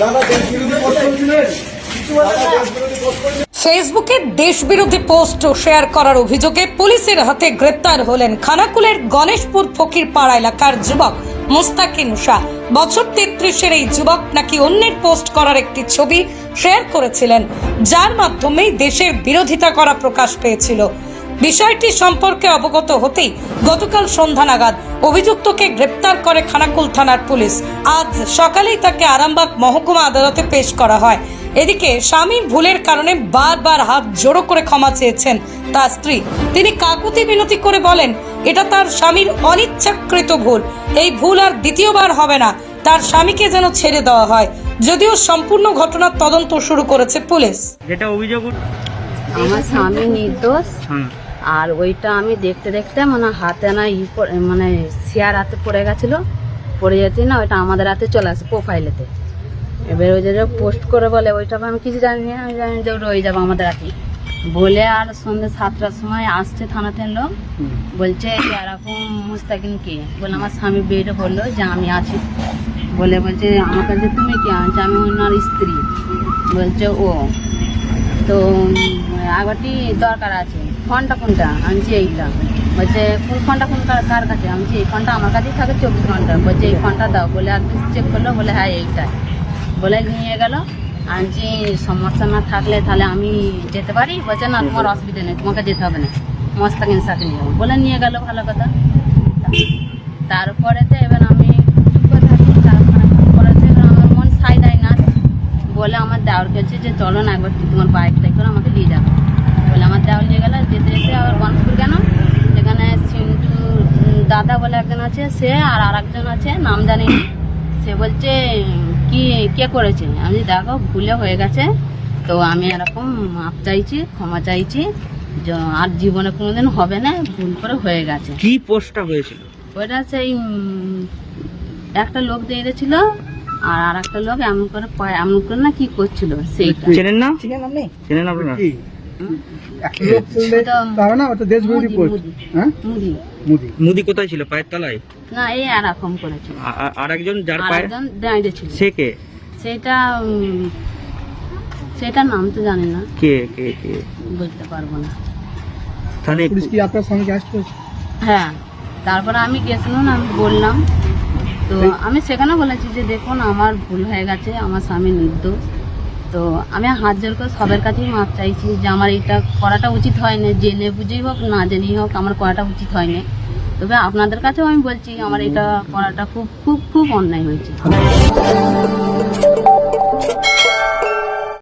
দাদা দেশ বিরোধী ফেসবুকে পোস্ট শেয়ার করার অভিযোগে পুলিশের হাতে গ্রেপ্তার হলেন খানাকুলের গণেশপুর ফকির পাড়া এলাকার যুবক মুস্তাকিন শাহ। বছর তেত্রিশের এই যুবক নাকি অন্যের পোস্ট করার একটি ছবি শেয়ার করেছিলেন, যার মাধ্যমেই দেশের বিরোধিতা করা প্রকাশ পেয়েছিল। বিষয়টি সম্পর্কে অবগত হতেই গতকাল সন্ধ্যা নাগাদ অভিযুক্তকে গ্রেপ্তার করে খানাকুল থানার পুলিশ। আজ সকালেই তাকে আরামবাগ মহকুমা আদালতে পেশ করা হয়। এদিকে স্বামীর ভুলের কারণে বারবার হাত জোড়ো করে ক্ষমা চেয়েছেন তার স্ত্রী। তিনি কাকুতি বিনতি করে বলেন এটা তার স্বামীর অনিচ্ছাকৃত ভুল। এই ভুল আর দ্বিতীয়বার হবে না। তার স্বামীকে যেন ছেড়ে দেওয়া হয়। যদিও সম্পূর্ণ ঘটনার তদন্ত শুরু করেছে পুলিশ। যেটা অভিযোগ আমার স্বামী নির্দোষ। আর ওইটা আমি দেখতে দেখতে মানে হাতে না ই মানে শেয়ার হাতে পড়ে গেছিল। পড়ে যাচ্ছে না ওইটা আমাদের হাতে চলে আসে প্রোফাইলেতে এবার ওই যে পোস্ট করে বলে ওইটা আমি কিছু জানি না আমি জানি যে রয়ে যাব আমাদের হাতে। বলে আর সন্ধ্যে সাতটার সময় আসছে থানাতে লোক। বলছে এরকম মুস্তাকিন কে? বলে আমার স্বামী বেরিয়ে বলল যে আমি আছি। বলে বলছে আমার কাছে তুমি কে? আনছো আমি ওনার স্ত্রী। বলছে ও। তো আগটি দরকার আছে। ফোনটা কোনটা? আনছি এইটা। বলছে, কোন ফোনটা, কোন কার কাছে? আনছি এই ফোনটা আমার কাছেই থাকে, চব্বিশ ঘণ্টা। বলছে, এই ফোনটা দাও। বলে, আর চেক করল? বলে হ্যাঁ এইটা বলে, নিয়ে গেল। আনছি সমস্যা না থাকলে তাহলে আমি যেতে পারি? বলছে, না, তোমার অসুবিধা নেই, তোমাকে যেতে হবে না। মস্তাকিন সাথে নিয়ে যাব। বলে, নিয়ে গেল, ভালো কথা। তারপরে তো এবার আমি মন দেয় বলে, আমার দেওয়ার কাছে যে, চলো না, একবার তোমার বাইকটা করে আমাকে নিয়ে যাবে। বলে আমার দেওয়ার নিয়ে গেল যেতে যেতে আবার গণপুর কেন? সেখানে সিন্টু দাদা বলে একজন আছে সে আর আর একজন আছে নাম জানি না। সে বলছে কি কে করেছে? আমি দেখো ভুলে হয়ে গেছে। তো আমি এরকম মাপ চাইছি ক্ষমা চাইছি আর জীবনে কোনোদিন হবে না ভুল করে হয়ে গেছে। কি পোস্টটা হয়েছিল? ওইটা সেই একটা লোক দিয়ে ছিল আর আর একটা লোক এমন করে এমন করে না কি করছিল সেইটা। চেনেন না? চেনেন আপনারা লোক করলে ওটা তার না ওটা দেশ বিরোধী পোস্ট। হ্যাঁ? মুদি। মুদি। কোথায় ছিল? পায়ের তলায়? না এই এরকম করেছিল। আ- আ- আর একজন যার পায়ে? একজন দাঁড়িয়ে ছিল। সে কে? সেটা উম, নাম তো জানি না। কে কে কে? বলতে পারব না। তাহলে পুলিশ কি আপনার স্বামীকে অ্যারেস্ট হ্যাঁ তারপরে আমি গেছিলাম আমি বললাম। তো আমি সেখানে বলেছি যে দেখুন আমার ভুল হয়ে গেছে আমার স্বামী নির্দোষ। তো আমি হাত জোর করে সবের কাছেই মাপ চাইছি যে আমার এটা করাটা উচিত হয়নি, জেনে বুঝেই হোক, না জেনেই হোক, আমার করাটা উচিত হয়নি। তবে আপনাদের কাছেও আমি বলছি, আমার এটা করাটা খুব খুব খুব অন্যায় হয়েছে।